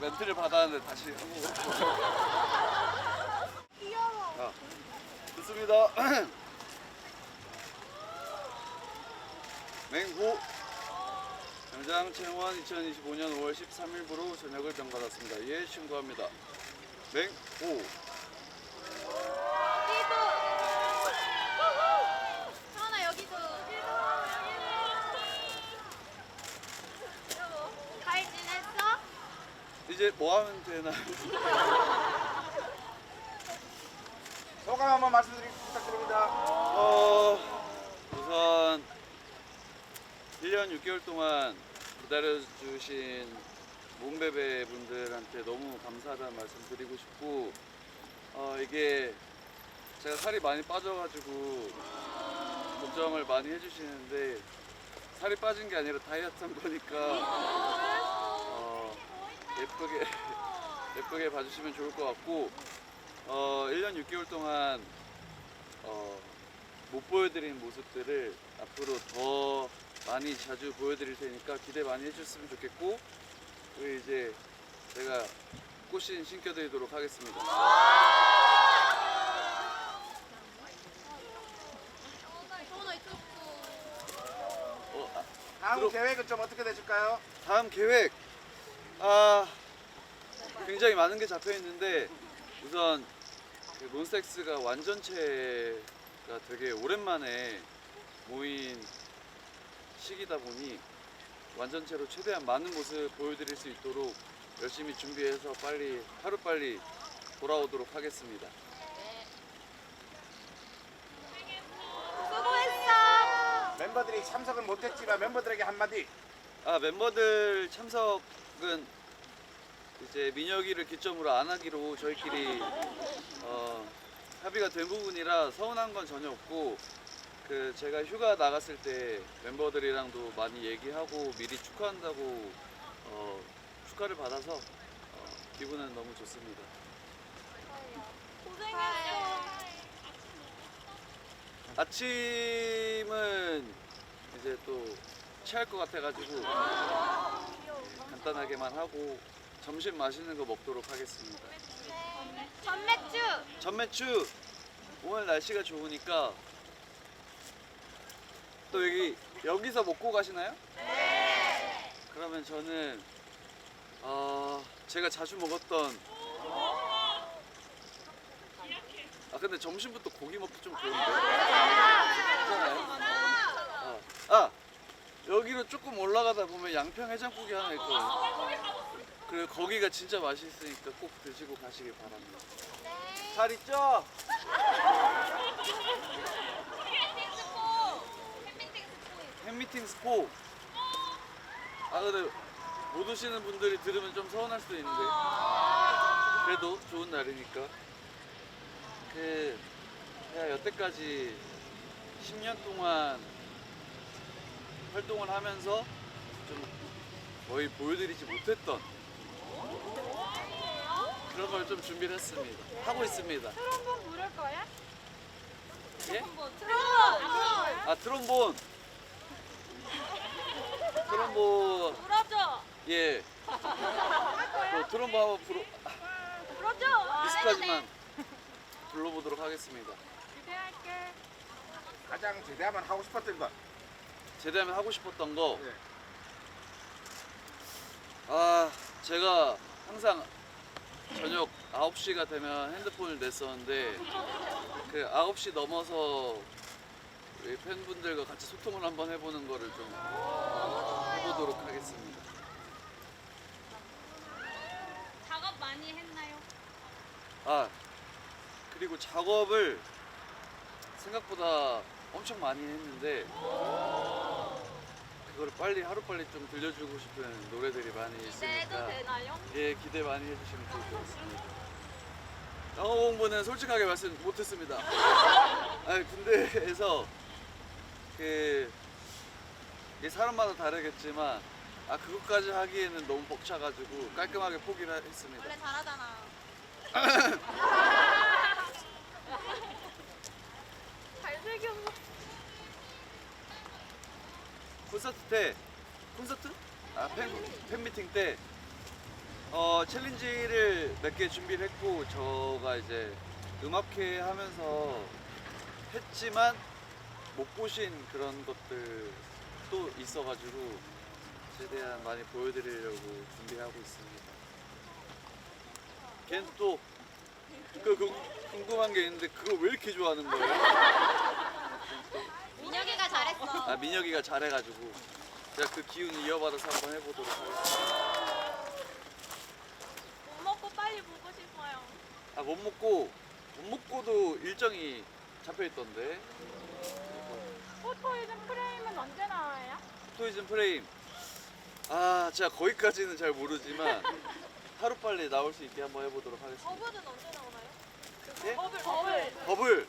멘트를 받았는데 다시. 귀여워. 자, 좋습니다. 맹호 당장 채원 2025년 5월 13일부로 전역을 병받았습니다. 예, 신고합니다. 맹호 여기도. 하나 여기도. 여보, 잘 지냈어? 이제 뭐 하면 되나요? 소감 한번 말씀드리 부탁드립니다. 어, 우선 1년 6개월 동안 기다려주신 몸베베 분들한테 너무 감사하다는 말씀 드리고 싶고 어, 이게 제가 살이 많이 빠져가지고 걱정을 많이 해주시는데 살이 빠진 게 아니라 다이어트 한 거니까 어, 예쁘게 예쁘게 봐주시면 좋을 것 같고 어, 1년 6개월 동안 어, 못 보여드린 모습들을 앞으로 더 많이 자주 보여드릴 테니까 기대 많이 해주셨으면 좋겠고 그리고 이제 제가 꽃신 신겨드리도록 하겠습니다. 아, 다음 계획은 좀 어떻게 되실까요? 다음 계획 아 굉장히 많은 게 잡혀 있는데 우선 그 몬스타엑스가 완전체가 되게 오랜만에 모인 시기다 보니 완전체로 최대한 많은 모습 보여드릴 수 있도록 열심히 준비해서 빨리 하루 빨리 돌아오도록 하겠습니다. 수고했어. 멤버들이 참석은 못했지만 멤버들에게 한마디. 아 멤버들 참석 은 이제 민혁이를 기점으로 안 하기로 저희끼리 어, 합의가 된 부분이라 서운한 건 전혀 없고 그 제가 휴가 나갔을 때 멤버들이랑도 많이 얘기하고 미리 축하한다고 어, 축하를 받아서 어, 기분은 너무 좋습니다. 아침은 이제 또 취할 것 같아가지고 예, 간단하게만 하고 점심 맛있는 거 먹도록 하겠습니다. 전매주. 전매추 오늘 날씨가 좋으니까 또 여기 여기서 먹고 가시나요? 네. 그러면 저는 어, 제가 자주 먹었던 아 근데 점심부터 고기 먹기 좀 그런데 괜찮아요? 여기로 조금 올라가다 보면 양평 해장국이 하나 있거든요. 그리고 거기가 진짜 맛있으니까 꼭 드시고 가시길 바랍니다. 잘 있죠? 팬미팅 스포. 아 근데 못 오시는 분들이 들으면 좀 서운할 수도 있는데 그래도 좋은 날이니까 그 제가 여태까지 10년 동안 활동을 하면서 좀 거의 보여드리지 못했던 그런 걸 좀 준비를 했습니다. 하고 있습니다. 트럼본 부를 거야? 예? 트럼본. 거야? 아 트롬본. 트롬본 불어줘. 예. 또 트롬본 한번 불어 불어줘. 미스까지만 불러보도록 하겠습니다. 기대할게. 가장 제대하면 하고 싶었던 것. 제대하면 하고 싶었던 거. 네. 아 제가 항상 저녁 9시가 되면 핸드폰을 냈었는데 그 9시 넘어서 우리 팬분들과 같이 소통을 한번 해보는 거를 좀 해보도록 하겠습니다. 작업 많이 했나요? 아 그리고 작업을 생각보다 엄청 많이 했는데 그거를 빨리 하루 빨리 좀 들려주고 싶은 노래들이 많이 기대해도 있으니까 되나요? 예 기대 많이 해주시면 좋을 것 같습니다. 영어 공부는 솔직하게 말씀 못했습니다. 아 군대에서 그 이게 사람마다 다르겠지만 아 그것까지 하기에는 너무 벅차가지고 깔끔하게 포기를 했습니다. 원래 잘하잖아. 잘생겼어. 콘서트 때 콘서트? 아 팬, 팬미팅 때 어, 챌린지를 몇 개 준비를 했고 저가 이제 음악회 하면서 했지만 못 보신 그런 것들도 있어가지고 최대한 많이 보여드리려고 준비하고 있습니다. 걔는 또 그, 그, 궁금한 게 있는데 그걸 왜 이렇게 좋아하는 거예요? 민혁이가 잘했어. 아 민혁이가 잘해가지고 제가 그 기운 이어받아서 한번 해보도록 하겠습니다. 못 먹고 빨리 보고 싶어요. 아 못 먹고 못 먹고도 일정이 잡혀 있던데. 포토이즘 프레임은 언제 나와요? 토이즌 프레임. 아 제가 거기까지는 잘 모르지만 하루 빨리 나올 수 있게 한번 해보도록 하겠습니다. 버블은 언제 나오나요? 예? 버블 버블. 버블.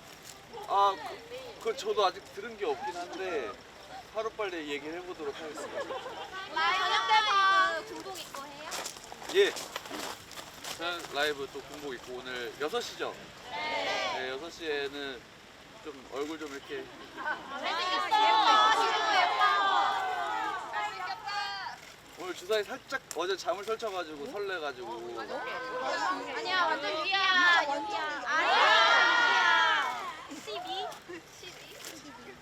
아 그, 그 저도 아직 들은 게 없긴 한데 하루 빨리 얘기를 해보도록 하겠습니다. 저녁 때만 군복 입고 해요? 예. 저는 라이브 또 군복 입고 오늘 6시죠? 네. 6시에는 좀 얼굴 좀 이렇게 잘생겼어. 예뻐 예뻐. 오늘 주사위 살짝 어제 잠을 설쳐가지고 설레가지고 아니야 완전 유리야. 아니야.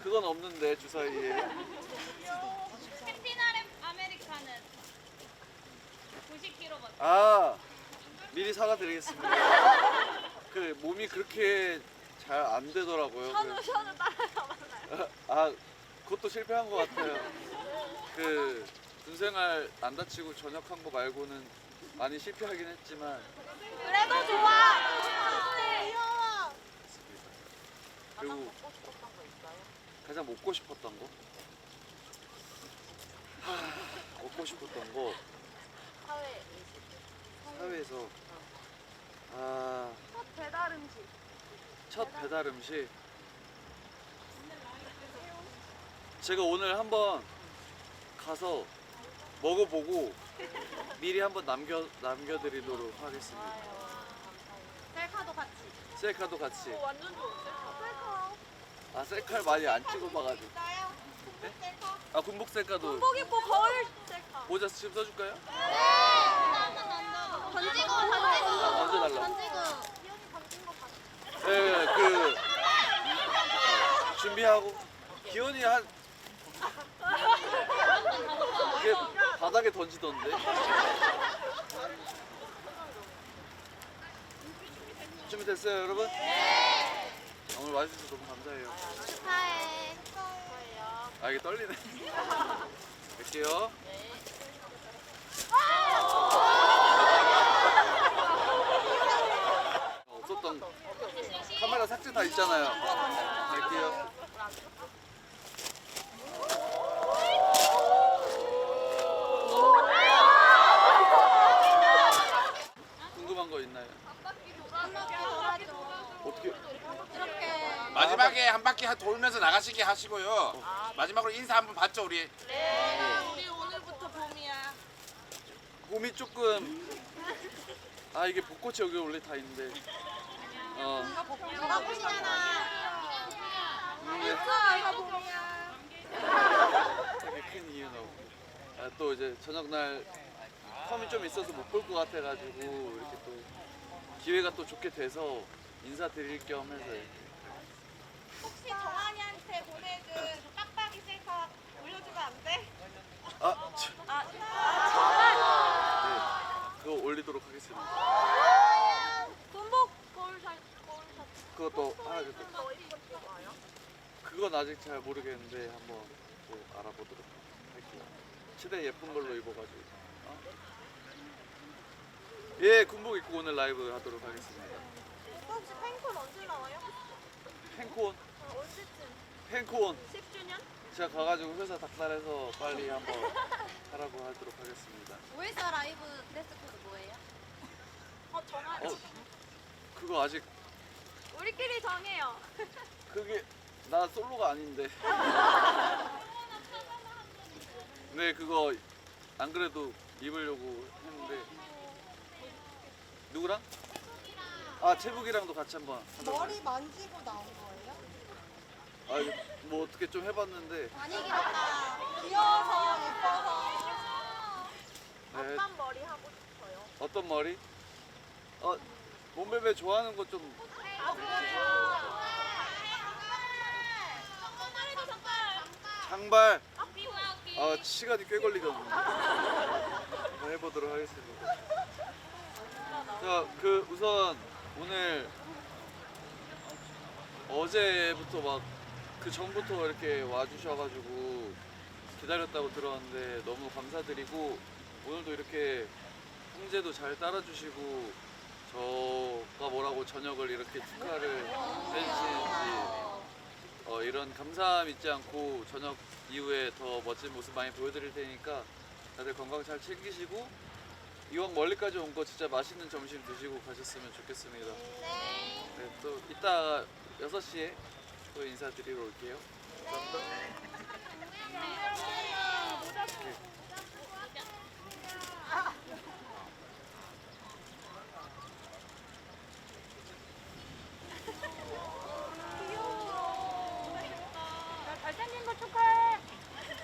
그건 없는데 주사위에. 캡틴 아메리카는 90kg 맞아 미리 사과드리겠습니다. 그 몸이 그렇게 잘 안 되더라고요. 션우 션우 따라가 봤나요? 그- 아 그것도 실패한 것 같아요. 그 군생활 안 다치고 전역한 거 말고는 많이 실패하긴 했지만. 그래도 좋아. 귀여워. 그리고 가장 먹고 싶었던 거? 하, 먹고 싶었던 거 사회. 사회에서 아, 첫 배달 음식. 첫 배달 음식 제가 오늘 한번 가서 먹어보고 미리 한번 남겨 남겨드리도록 하겠습니다. 셀카도 같이. 셀카도 같이. 완전 좋은데? 셀카. 아 셀카를 많이 안 찍어봐가지고. 있어요? 네? 아 군복 셀카도 군복 입고 거울 셀카. 모자 지금 써줄까요? 던지고 던지고. 던지고 이현이 던진 거 봤어 네, 그 준비하고 기온이 한 이게 바닥에 던지던데. 준비됐어요, 여러분? 네. 오늘 와주셔서 너무 감사해요. 축하해 아 이게 떨리네. 갈게요. 없었던 카메라 삭제 다 있잖아요. 갈게요. 궁금한 거 있나요? 어떻게? 이렇게 마지막에 한 바퀴 돌면서 나가시게 하시고요. 마지막으로 인사 한번 받죠 우리. 우리 오늘부터 봄이야. 봄이 조금 아 이게 벚꽃이 여기 원래 다 있는데. 어. 너가 봄이잖아 근데 이거 봄이야 되게 큰 이유는 없고. 아, 또 이제 저녁 날 텀이 좀 있어서 못 볼 것 같아가지고 이렇게 또 기회가 또 좋게 돼서 인사드릴 겸 해서 혹시 정한이한테 보내준 빡빡이 셀카 올려주면 안 돼? 아 참, 아, 네, 그거 올리도록 하겠습니다. 군복 거울 살 거울 살 그것도 하나 와요? 그건 아직 잘 모르겠는데 한번 또 알아보도록 할게요. 최대 예쁜 걸로 입어가지고. 어? 예, 군복 입고 오늘 라이브 하도록 하겠습니다. 혹시 팬콘 언제 나와요? 팬콘, 어, 언제쯤? 팬콘. 10주년? 제가 가가지고 회사 닥달해서 빨리 한번 하라고 하도록 하겠습니다. OS 라이브 드레스 코드 뭐예요? 어 정한 어, 그거 아직 우리끼리 정해요 그게 나 솔로가 아닌데. 네, 그거 안 그래도 입으려고 했는데 누구랑? 아, 채북이랑도 같이 한번. 머리 만지고 나온 거예요? 아, 이거 뭐 어떻게 좀 해봤는데 많이 길었다. 귀여워서 예뻐서. 네, 어떤 머리 하고 싶어요? 어떤 머리? 어 몸베베 좋아하는 거좀 정말. 장발 앞뒤. 아 시간이 꽤 걸리거든요. 한번 해보도록 하겠습니다. 자, 그 우선 오늘 어제부터 막 그 전부터 이렇게 와주셔가지고 기다렸다고 들었는데 너무 감사드리고 오늘도 이렇게 형제도 잘 따라주시고 저가 뭐라고 저녁을 이렇게 축하를 해주시는지 어, 이런 감사함 잊지 않고 저녁 이후에 더 멋진 모습 많이 보여드릴 테니까 다들 건강 잘 챙기시고 이왕 멀리까지 온 거 진짜 맛있는 점심 드시고 가셨으면 좋겠습니다. 네, 또 이따 6시에 또 인사드리러 올게요. 감사합니다. 잘생긴 거 축하해.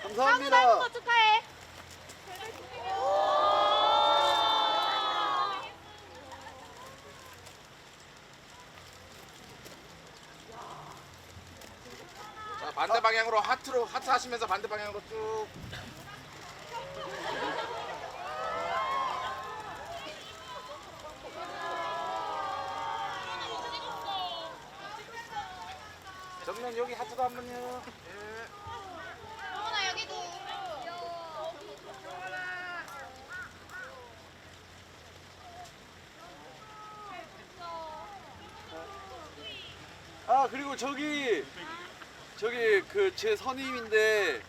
감사합니다. 축하해. 자 반대 방향으로 하트로 하트 하시면서 반대 방향으로 쭉. 정면 여기 하트도 한 번요. 예. 여기도. 아 그리고 저기 저기 그 제 선임인데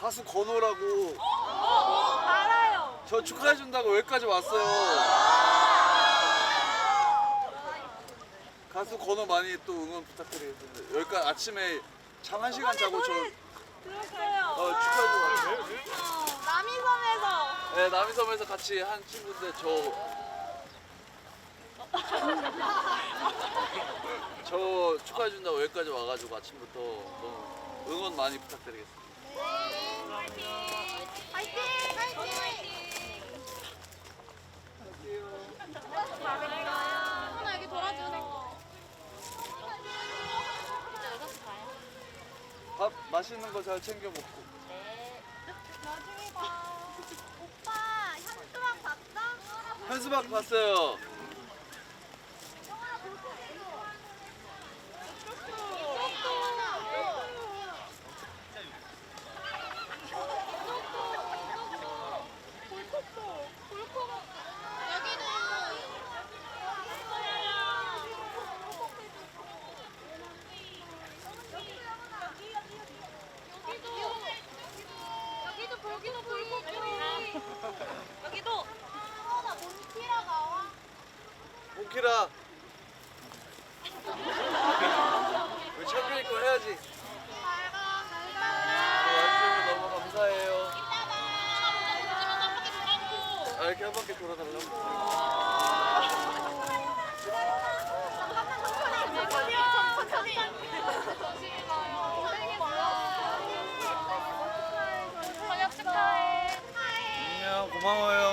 가수 건호라고 알아요. 저 축하해 준다고 여기까지 왔어요. 가수 건호 많이 또 응원 부탁드리겠습니다. 여기까지 아침에 잠 한 시간 자고 저 들었어요. 어, 축하해 줘. 남이섬에서. 네, 남이섬에서 같이 한 친구인데 저. 저 축하해 준다고 여기까지 와가지고 아침부터 너무 응원 많이 부탁드리겠습니다. 정원아 여기 돌아주세요. 진짜 여섯 시 가요? 밥 맛있는 거 잘 챙겨 먹고. 나중에 봐. 오빠 현수막 봤어? 현수막 봤어요. 여기도 여기도 불고기. 여기도. 정원아 몬티라 나와. 몽키라. 우리 champion 거 해야지. 아, 이렇게 한 바퀴 돌아달라고? 고마워요.